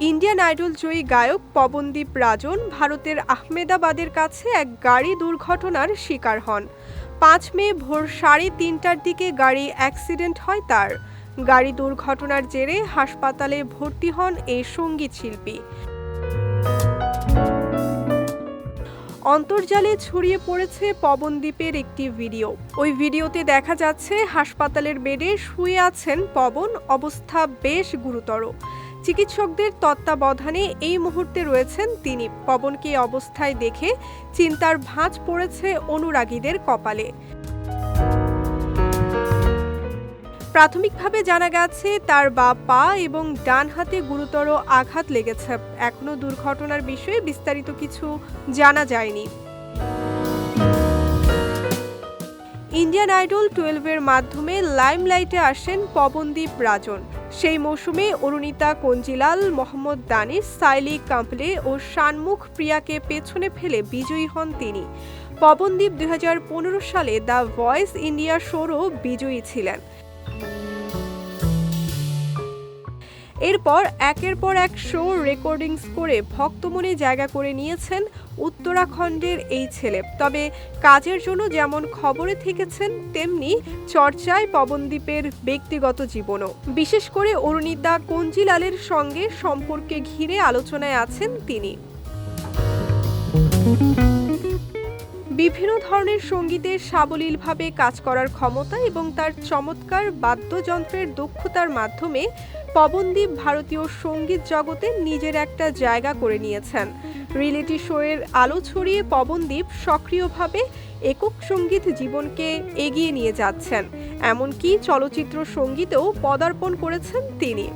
Indian idol জয়ী গায়ক পবনদীপ রাজন ভারতের আহমেদাবাদের কাছে এক গাড়ি দুর্ঘটনার শিকার হন। পাঁচ মে ভোর সাড়ে তিনটার দিকে গাড়ি অ্যাক্সিডেন্ট হয় তার। গাড়ি দুর্ঘটনার জেরে হাসপাতালে ভর্তি হন এই সংগীত শিল্পী। অন্তর্জালে ছড়িয়ে পড়েছে পবনদ্বীপের একটি ভিডিও। ওই ভিডিওতে দেখা যাচ্ছে, হাসপাতালের বেডে শুয়ে আছেন পবন। অবস্থা বেশ গুরুতর। চিকিৎসকদের তত্ত্বাবধানে এই মুহূর্তে রয়েছেন তিনি। পবনকে অবস্থায় দেখে চিন্তার ভাঁজ পড়েছে অনুরাগীদের কপালে। প্রাথমিকভাবে জানা গেছে, তার বা পা এবং ডান হাতে গুরুতর আঘাত লেগেছে। এখনও দুর্ঘটনার বিষয়ে বিস্তারিত কিছু জানা যায়নি। ইন্ডিয়ান আইডল টুয়েলভের মাধ্যমে লাইমলাইটে আসেন পবনদীপ রাজন। সেই মৌসুমে অরুণিতা, কঞ্জিলাল, মোহাম্মদ দানিশ, সাইলি কাম্পলে ও শানমুখ প্রিয়াকে পেছনে ফেলে বিজয়ী হন তিনি। পবনদীপ দুই হাজার পনেরো সালে দ্য ভয়েস ইন্ডিয়া শোরও বিজয়ী ছিলেন। এরপর একের পর এক শো রেকর্ডিংস করে ভক্তমনে জায়গা করে নিয়েছেন উত্তরাখণ্ডের এই ছেলে। তবে কাজের জন্য যেমন খবরে থেকেছেন, তেমনি চর্চায় পবনদ্বীপের ব্যক্তিগত জীবনও। বিশেষ করে অরুণিতা কঞ্জিলালের সঙ্গে সম্পর্কে ঘিরে আলোচনায় আছেন তিনি। বিভিন্ন ধরনের সঙ্গীতে সাবলীলভাবে কাজ করার ক্ষমতা এবং তার চমৎকার বাদ্যযন্ত্রের দক্ষতার মাধ্যমে পবনদীপ ভারতীয় সংগীত জগতে নিজের একটা জায়গা করে নিয়েছেন। রিয়েলিটি শোয়ের আলো ছড়িয়ে পবনদীপ সক্রিয়ভাবে একক সংগীত জীবনকে এগিয়ে নিয়ে যাচ্ছেন। এমনকি চলচ্চিত্র সঙ্গীতেও পদার্পণ করেছেন তিনি।